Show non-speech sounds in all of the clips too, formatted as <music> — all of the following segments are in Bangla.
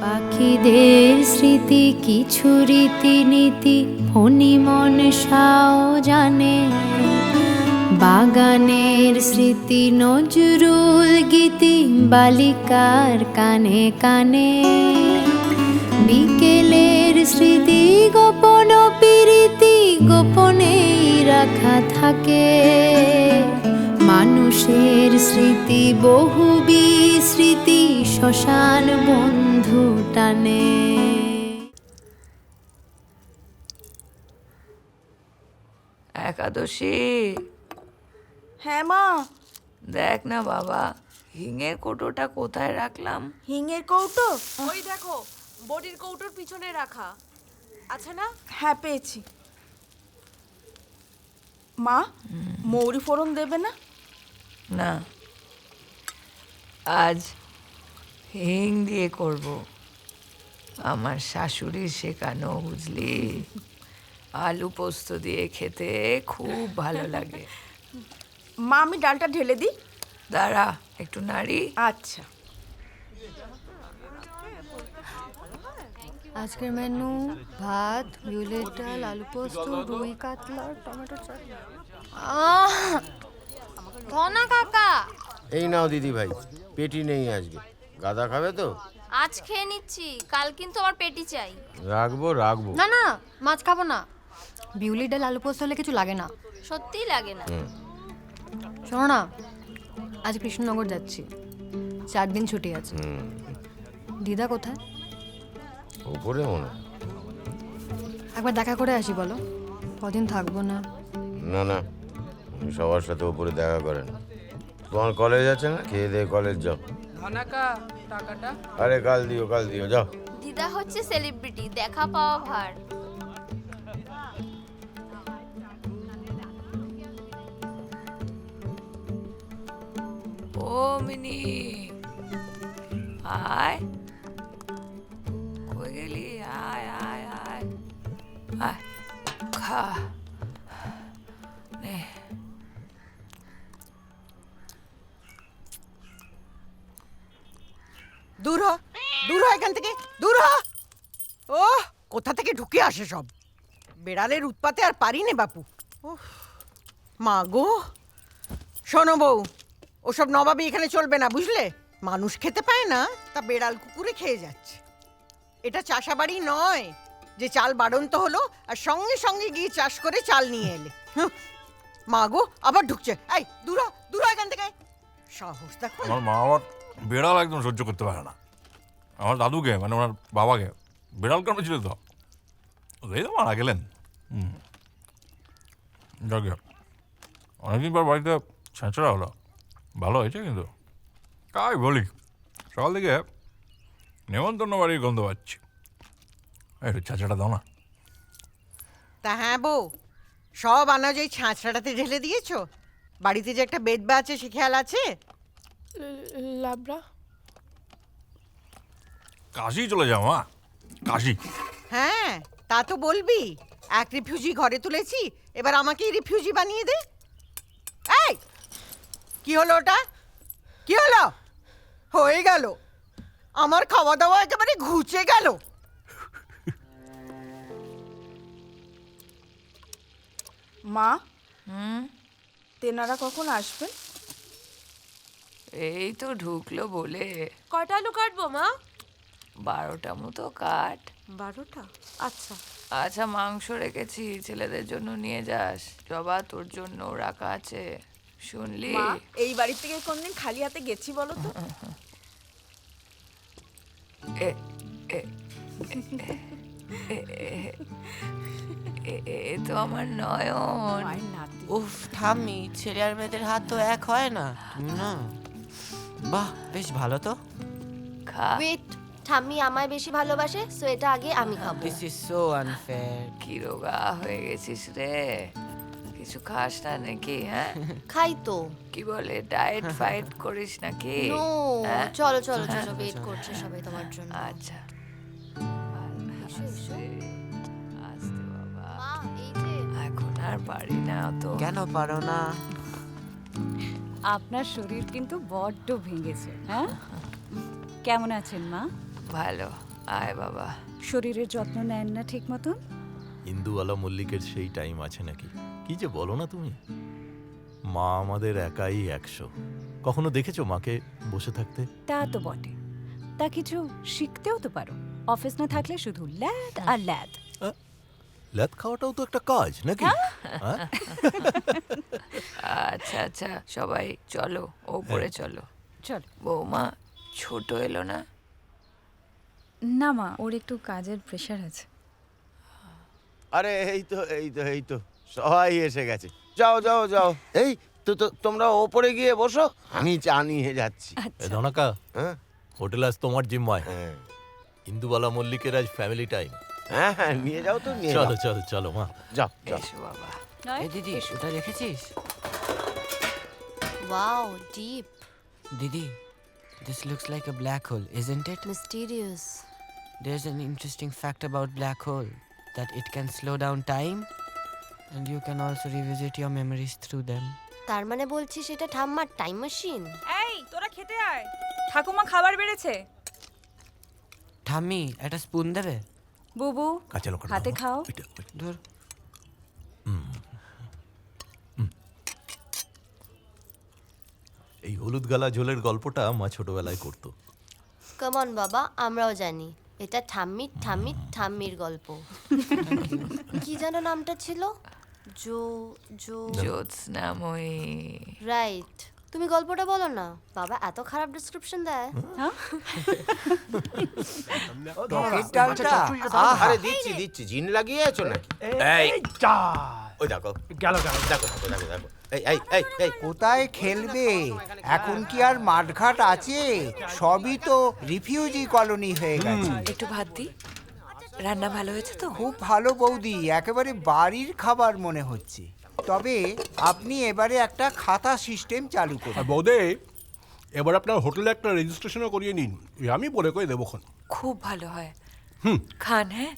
পাখিদের স্মৃতি কিছু রীতিনীতি মন সাও জানে বাগানের স্মৃতি নজরুল গীতি বালিকার কানে কানে। বিকেলের স্মৃতি গোপন প্রীতি গোপনেই রাখা থাকে। মানুষের স্মৃতি বহু স্মৃতি শ্মশান বন্ধু টানে। একাদশী। হ্যাঁ মা। দেখ না বাবা হিঙের কৌটোটা কোথায় রাখলাম? হিঙের কৌটো? ওই দেখো বডির কৌটোর পিছনে রাখা। আছে না? হ্যাঁ পেয়েছি। মা মৌরি ফোড়ন দেবে না? না। আজ হিং দিয়ে করব। আমার শাশুড়ির শেখানো বুঝলি? আলু পোস্ত দিয়ে খেতে খুব ভালো লাগে। মা আমি ডালটা ঢেলে দিই। দাঁড়া একটু নাড়ি। আচ্ছা। আজকের মেনু ভাত বিউলির ডাল আলু পোস্ত রুই কাতলা টমেটো চাটনি ধনা কাকা! এই নাও দিদি ভাই পেটি নেই আজকে। গাদা খাবে তো? আজ খেয়ে নিচ্ছি কাল কিন্তু আমার পেটি চাই। রাখব রাখব। না না মাছ খাব না। বিউলি ডাল আলু পোস্ত হলে কিছু লাগে না। সত্যিই লাগে না। শোনো না আজ কৃষ্ণনগর যাচ্ছি। চার দিন ছুটি আছে। দিদা কোথায়? ওপরে মনে হয়। একবার দেখা করে আসি বলো। কদিন থাকব না? না না উনি সবার সাথে ওপরে দেখা করেন। তোমার কলেজ আছে না? খেয়ে দিয়ে কলেজ যাও। ধনাকা টাকাটা আরে কাল দিও কাল দিও যাও দিদা হচ্ছে সেলিব্রিটি দেখা পাওয়া ভার ও মিনি আয় কই গেলি আয় আয় আয় আয় খা দূর হ দূর হ এখান থেকে, দূর হ। ও কোথা থেকে ঢুকে আসে সব? বেড়ালের উৎপাতে আর পারি নে, বাপু। মা গো। শোনো বউ, ওসব নবাবি এখানে চলবে না, বুঝলে? মানুষ খেতে পায় না, তা বেড়াল কুকুরে খেয়ে যাচ্ছে। এটা চাষাবাড়ি নয় যে চাল বাড়ন্ত হলো আর সঙ্গে সঙ্গে গিয়ে চাষ করে চাল নিয়ে এলে। মা গো, আবার ঢুকছে। এই, দূর দূর এখান থেকে। সাহস দেখো আমার মা আবার বেড়াল একদম সহ্য করতে পারে না। আমার দাদুকে মানে ওনার বাবাকে, বিড়াল কেন ছিল তো? এই তো মারা গেলেন। হুম। অনেকদিন পর বাড়িতে ছেঁচড়া হলো। ভালো হয়েছে কিন্তু। তাই বলি, সকাল থেকে নেমন্তন্ন বাড়ির গন্ধ পাচ্ছি। একটু ছেঁচড়া দাও না। তা হ্যাঁ বউ, সব আনাজ ওই ছাঁচড়াটাতে ঢেলে দিয়েছ? বাড়িতে যে একটা বেদবা আছে, সে খেয়াল আছে? লাবড়া? কাশি চলে যাও মা। কাশি। হ্যাঁ তা তো বলবি। এক রিফিউজি ঘরে তুলেছি এবার আমাকেই রিফিউজি বানিয়ে দে। এই কি হলো ওটা? কি হলো? হয়ে গেল। আমার খাওয়া দাওয়া একেবারে ঘুচে গেল। মা তেনারা কখন আসবেন? এই তো ঢুকলো বলে। কটা আলু কাটবো মা? বারোটা মতো কাট। বারোটা? আচ্ছা। আচ্ছা মাংস রেখেছি ছেলেদের জন্য নিয়ে যাস। জবা তোর জন্য রাখা আছে। শুনলি? মা এই বাড়ি থেকে কোনদিন খালি হাতে গেছি বলো তো? এ তো আমার নয়ন। উফ ঠাম্মি ছেলে আর মেয়েদের হাত তো এক হয় না। না? বাহ বেশ ভালো তো। খা। ওয়েট ঠাম্মি আমায় বেশি ভালোবাসে সো এটা আগে আমি খাব। দিস ইজ সো আনফেয়ার কি রোগা হয়ে গেছিস রে? কিছু খাস না নাকি হ্যাঁ? <laughs> খাই তো। কি বলে ডায়েট ফাইট করিস নাকি? নো হ্যাঁ? চলো চলো চলো ওয়েট করছে সবাই তোমার জন্য। আচ্ছা। আস্তে বাবা। মা এই যে। এখন আর পারি না তো। কেন পারো না? আপনার শরীর কিন্তু বড্ড ভেঙেছে হ্যাঁ? কেমন আছেন মা? ভালো। আয় বাবা। শরীরের যত্ন নেন না ঠিক মতন? ইন্দুওয়ালা মল্লিকের সেই টাইম আছে নাকি? কি যে বলো না তুমি? মা আমাদের একাই একশো। কখনো দেখেছ মাকে বসে থাকতে? তা তো বটে। তা কিছু শিখতেও তো পারো। অফিস না থাকলে শুধু ল্যাদ আর ল্যাদ। ল্যাদ খাওয়াটাও তো একটা কাজ নাকি? হ্যাঁ? আচ্ছা আচ্ছা সবাই চলো ওপরে চলো। চল। বৌমা ছোট এলো না? না মা ওর একটু কাজের প্রেশার আছে। আরে এই তো এই তো এই তো সবাই এসে গেছে। যাও যাও যাও। এই তো তো তোমরা ওপরে গিয়ে বসো আমি চা নিয়ে যাচ্ছি। এ ধনাকা হ্যাঁ? হোটেল আজ তোমার জিম্মায়। হ্যাঁ। ইন্দুওয়ালা মল্লিকের আজ ফ্যামিলি টাইম হ্যাঁ হ্যাঁ নিয়ে যাও তো নিয়ে চলো চলো চলো মা। যাও যাও। এসো বাবা। এ দিদি ওটা দেখেছিস ওয়াও ডিপ দিদি this looks like a black hole isn't it mysterious There's an interesting fact about black hole that it can slow down time and you can also revisit your memories through them. তার মানে বলছিস এটা ঠাম্মার টাইম মেশিন এই তোরা খেতে আয়। ঠাকুমা খাবার বেড়েছে। ঠাম্মি একটা স্পুন দেবে? বুবু কাঁচা লঙ্কা হাতে খাও। ধর। এই হলুদ গালা ঝোলের গল্পটা মা ছোটবেলায় করতো। কমন বাবা আমরাও জানি। এটা ঠাম্মির ঠাম্মির ঠাম্মির গল্প। <laughs> কি যেন নামটা ছিল? জো জো। জ্যোৎস্নাময়ী রাইট তুমি গল্পটা বলো না। বাবা এত খারাপ ডেসক্রিপশন দেয়। আরে দিচ্ছি দিচ্ছি। জিন লাগিয়ে আছো নাকি? এই ওই দেখো। গেল গেল। দেখো দেখো দেখো দেখো। এই এই এই এই। কোথায় খেলবে? এখন কি আর মাঠঘাট আছে? সবই তো রিফিউজি কলোনি হয়ে গেছে। একটু ভাত দি। রান্না ভালো হয়েছে তো? খুব ভালো বৌদি একেবারে বাড়ির খাবার মনে হচ্ছে। তবে আপনি এবারে একটা খাতা সিস্টেম চালু করুন। আর বৌদে এবার আপনার হোটেলে একটা রেজিস্ট্রেশনও করিয়ে নিন। আমি বলে করে দেবোক্ষণ খুব ভালো হয়। খান হ্যাঁ?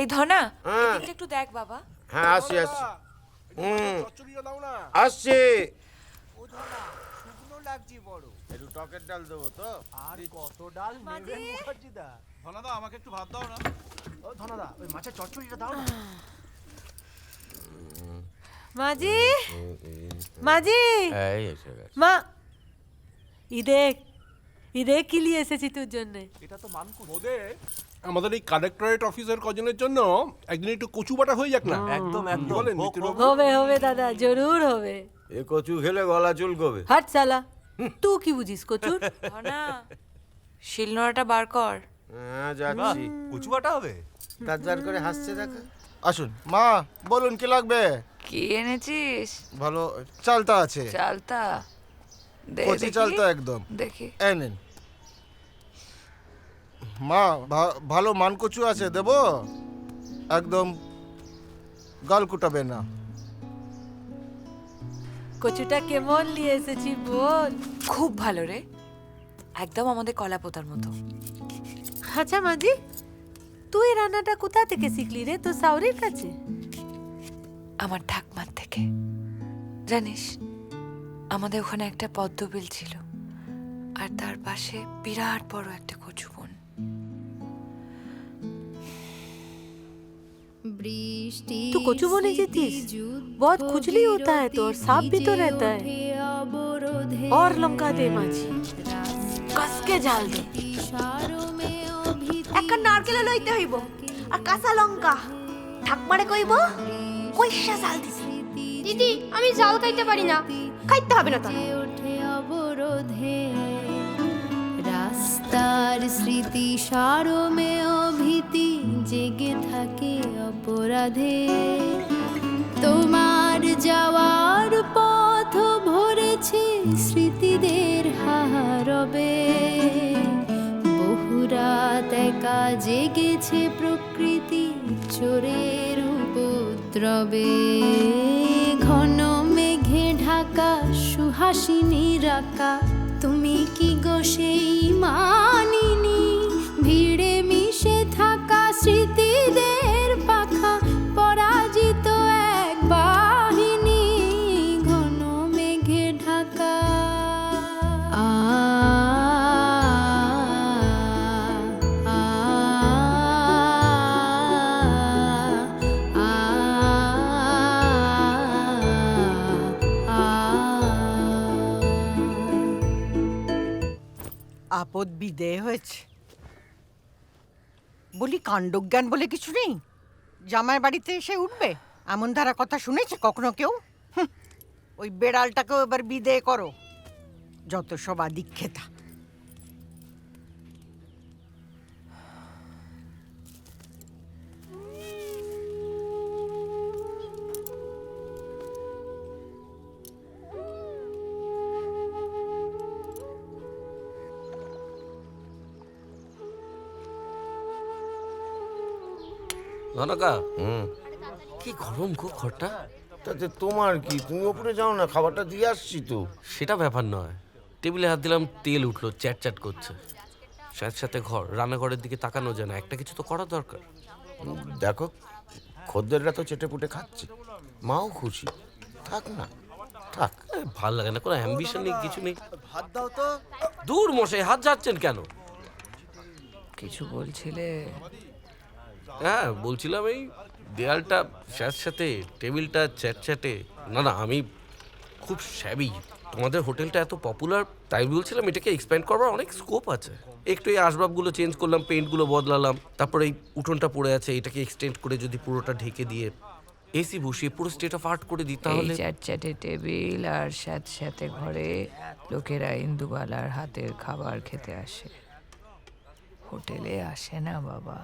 এই ধনা এদিকটা একটু দেখ বাবা। হ্যাঁ আসছি আসছি। হুম। দাও না। আসছি। শুকনো লাগছে বড়। একটু টকের ডাল দেবো তো। আর কত ডাল নেবেন মুখার্জিদা ধনাদা আমাকে একটু ভাত দাও না। ও ধনাদা ওই মাছের চচ্চড়িটা দাও না। মাজি মাজি এই এসে গেছে মা কি নিয়ে এসেছি তোর জন্য এটা তো মানকু আমাদের এই কালেক্টরেট অফিসের কজনের জন্য একদিন একটু কচু বাটা হয়ে যাক না? একদম কি বলেন হবে হবে দাদা জরুর হবে। এ কচু খেলে গলা চুলকবে। হাট সালা তুই কি বুঝিস কচুর? <laughs> ধনা শিলনোড়াটা বার কর। হ্যাঁ যাচ্ছি। কচু বাটা হবে? তার করে হাসছে দেখা। আসুন। মা বলুন কি লাগবে? কি এনেছিস? ভালো চালতা আছে। চালতা? কচি দেখি। চালতা একদম। দেখি। এই নিন। মা ভালো মানকচু আছে দেব? একদম গাল কুটাবে না। কচুটা কেমন নিয়ে এসেছি বল। খুব ভালো রে। একদম আমাদের কলা পোতার মতো। আচ্ছা মাজি তুই রান্নাটা কোথা থেকে শিখলি রে তোর সাউরির কাছে আমার ঠাকমার থেকে জানিস আমাদের ওখানে একটা পদ্মবিল ছিল আর তার পাশে বিরাট বড় একটা কচু বন বৃষ্টি तू कोचू बोने जेतीस? बहुत खुजली होता है तो और सांप भी तो रहता है। और लंका दे মাঝি কস কে জাল দে একটা নারকেল লইতে হইব আর কাঁচা লঙ্কা। ঠাকমারে কইব কইসা জাল দিছি? দিদি আমি জাল খাইতে পারি না। খাইতে হবে না তো। ওঠে অবরোধে রাস্তার স্মৃতি সারমে অভীতি জেগে থাকে অপরাধে। তোমার যাওয়ার পথ ভরেছে স্মৃতিদের হারবে একা জেগেছে প্রকৃতি চোরের উপদ্রবে। ঘন মেঘে ঢাকা সুহাসিনী রাকা তুমি কি গো সেই মানিনি? ভিড়ে মিশে থাকা স্মৃতিদের খোদ বিদেয় হয়েছে। বলি কাণ্ডজ্ঞান বলে কিছু নেই? জামাই বাড়িতে এসে উঠবে? এমন ধারা কথা শুনেছে কখনো কেউ? ওই বেড়ালটাকেও এবার বিদেয় করো। যত সব আদিক্ষেতা। ধনকা? হুম। কি গরম গো ঘরটা? তাতে তোমার কি? তুমি ওপরে যাও না খাবারটা দিয়ে আসছি তো। সেটা ব্যাপার নয়। টেবিলে হাত দিলাম তেল উঠল চ্যাট চ্যাট করছে। সাথে সাথে ঘর রান্নাঘরের দিকে তাকানো যায় না একটা কিছু তো করা দরকার। দেখো খদ্দেররা তো চেটে পুটে খাচ্ছে। মাও খুশি। থাক না থাক। ভালো লাগে না কোনো অ্যাম্বিশন নেই কিছু নেই। ভাত দাও তো। দূর মশাই হাত যাচ্ছেন কেন? কিছু বলছিলে? হ্যাঁ বলছিলাম এই দেয়ালটা স্যার সাথে টেবিলটা চ্যাট চ্যাটে না না আমি খুব শ্যাবি তোমাদের হোটেলটা এত পপুলার তাই বলছিলাম এটাকে এক্সপ্যান্ড করবার অনেক স্কোপ আছে। একটু এই আসবাবগুলো চেঞ্জ করলাম পেন্টগুলো বদলালাম তারপরে এই উঠোনটা পড়ে আছে এটাকে এক্সটেন্ড করে যদি পুরোটা ঢেকে দিয়ে এসি বসিয়ে পুরো স্টেট অফ আর্ট করে দিই তাহলে চ্যাট চ্যাটে টেবিল আর সাথে সাথে ঘরে লোকেরা ইন্দুবালার হাতের খাবার খেতে আসে। হোটেলে আসে না বাবা।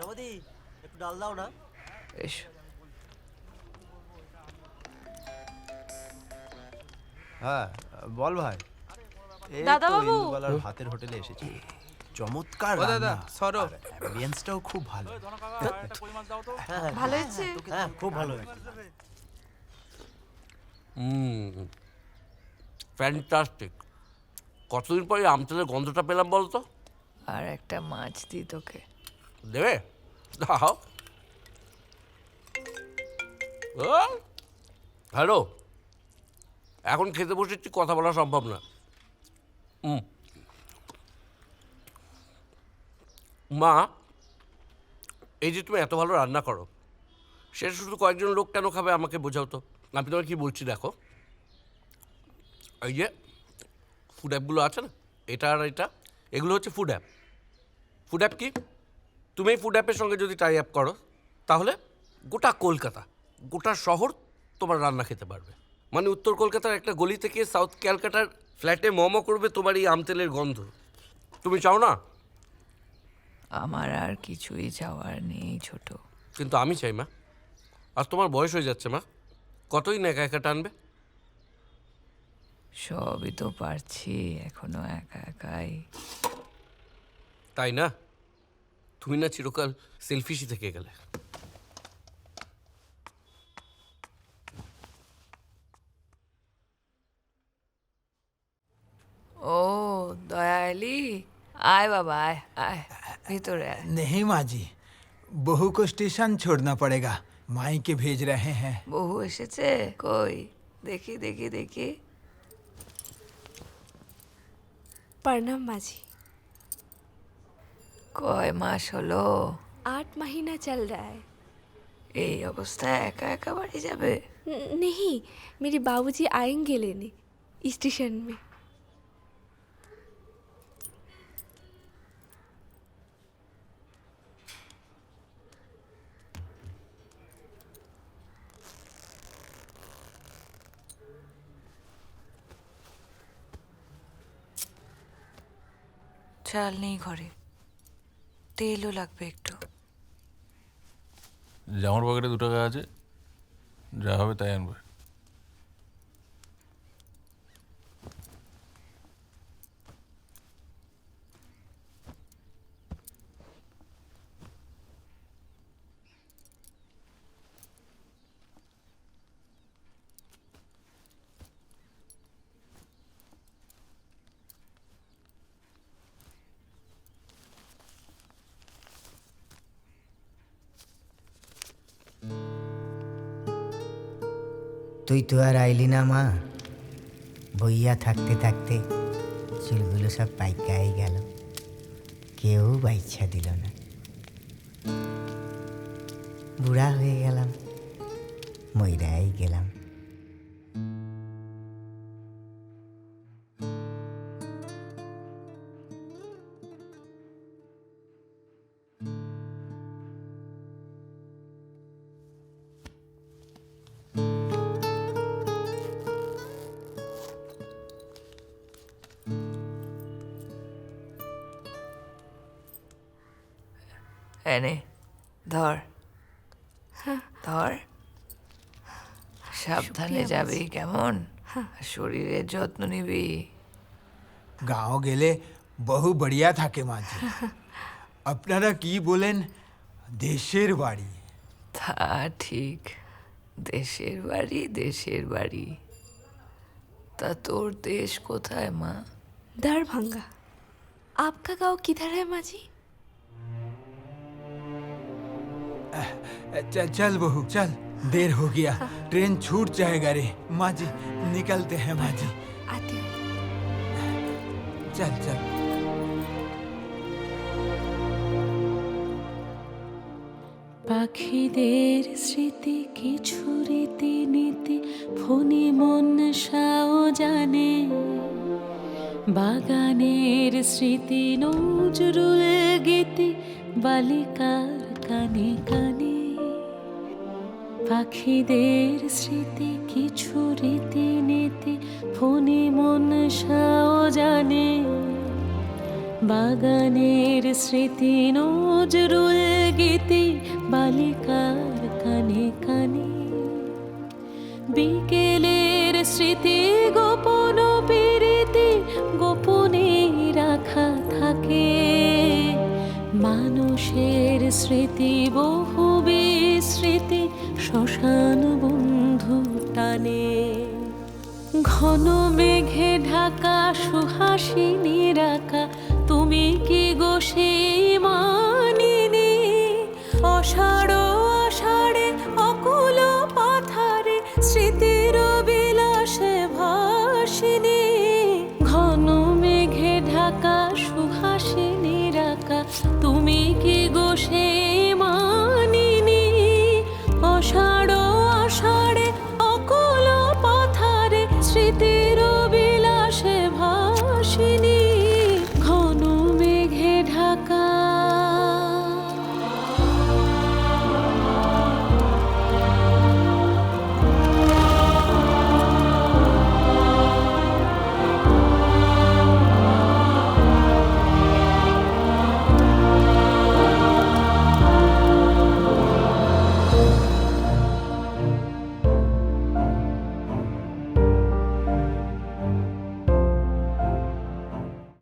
জমাদি একটু ডাল দাও না। এসো হ্যাঁ বল ভাই। এই দাদা তো বাবু। ইন্দুবালার হাতের হোটেলে এসেছি। চমৎকার ও দাদা, রান্না। সরো। আর অ্যাম্বিয়েন্সটাও খুব ভালো। ভালো হয়েছে? হ্যাঁ খুব ভালো হয়েছে। ফ্যান্টাস্টিক কতদিন পরে আম তেলের গন্ধটা পেলাম বলতো? আর একটা মাছ দিই তোকে। দেবে? দাও হ্যালো এখন খেতে বসেছি কথা বলা সম্ভব না। মা এই যে তুমি এত ভালো রান্না করো সেটা শুধু কয়েকজন লোক কেন খাবে আমাকে বোঝাও তো। আমি তোমাকে কি বলছি দেখো? এই যে ফুড অ্যাপগুলো আছে না? এটা আর এটা এগুলো হচ্ছে ফুড অ্যাপ ফুড অ্যাপ কি? তুমি ফুড অ্যাপের সঙ্গে যদি টাই আপ করো তাহলে গোটা কলকাতা গোটা শহর তোমার রান্না খেতে পারবে। মানে উত্তর কলকাতার একটা গলি থেকে সাউথ ক্যালকাটার ফ্ল্যাটে মমো করবে তোমার এই আমতেলের গন্ধ। তুমি চাও না? আমার আর কিছুই চাওয়ার নেই ছোট। কিন্তু আমি চাই মা। আর তোমার বয়স হয়ে যাচ্ছে মা। কতই না একা একা টানবে? সবই তো পারছি এখনও একা একাই। তাই না? তুমি না চিরকাল সেলফিশই থেকে গেলে ও দয়ালি আয় বাবা আয় আয় ভিতরে আয় नहीं माँ जी बहू को स्टेशन छोड़ना पड़ेगा माई के भेज रहे हैं বহু এসেছে কই দেখি দেখি দেখি प्रणाम माजी কয় মাস হলো आठ महीना चल रहा है এই অবস্থায় একা একা বাড়ি যাবে न- नहीं मेरे बाबूजी आएंगे लेने स्टेशन में চাল নেই ঘরে তেলও লাগবে একটু। জামার পকেটে দু টাকা আছে যা হবে তাই আনবে। তুই তো আর আইলি না, মা। বইয়া থাকতে থাকতে চুলগুলো সব পাইকাই গেল। কেউ বাইচ্ছা দিল না। বুড়া হয়ে গেলাম মইরাই গেলাম। এনে ধর ধর সাবধানে যাবি কেমন আর শরীরের যত্ন নিবি গাঁও গেলে বহু বড়িয়া থাকে মাঝি আপনারা কি বলেন দেশের বাড়ি তা ঠিক দেশের বাড়ি দেশের বাড়ি তা তোর দেশ কোথায় মা दरभंगा आपका गांव किधर है माँ जी चल चल बहू चल देर हो गया ट्रेन छूट जाएगा रे माँ जी निकलते हैं माँ जी आते चल चल পাখিদের স্মৃতি কিছু রীতি নীতি ফণি মন সাও জানে বাগানের স্মৃতি নজরুল গীতি বালিকার কানে কানে, পাখিদের স্মৃতি কিছু রীতি নীতি ফণি মন সাও জানে বাগানের স্মৃতি নজরুল গীতি, বালিকার কানে কানে। বিকেলের স্মৃতি গোপন মানুষের স্মৃতি বহু বিস্মৃতি শ্মশান বন্ধু টানে। ঘন মেঘে ঢাকা সুহাসিনী স্মৃতির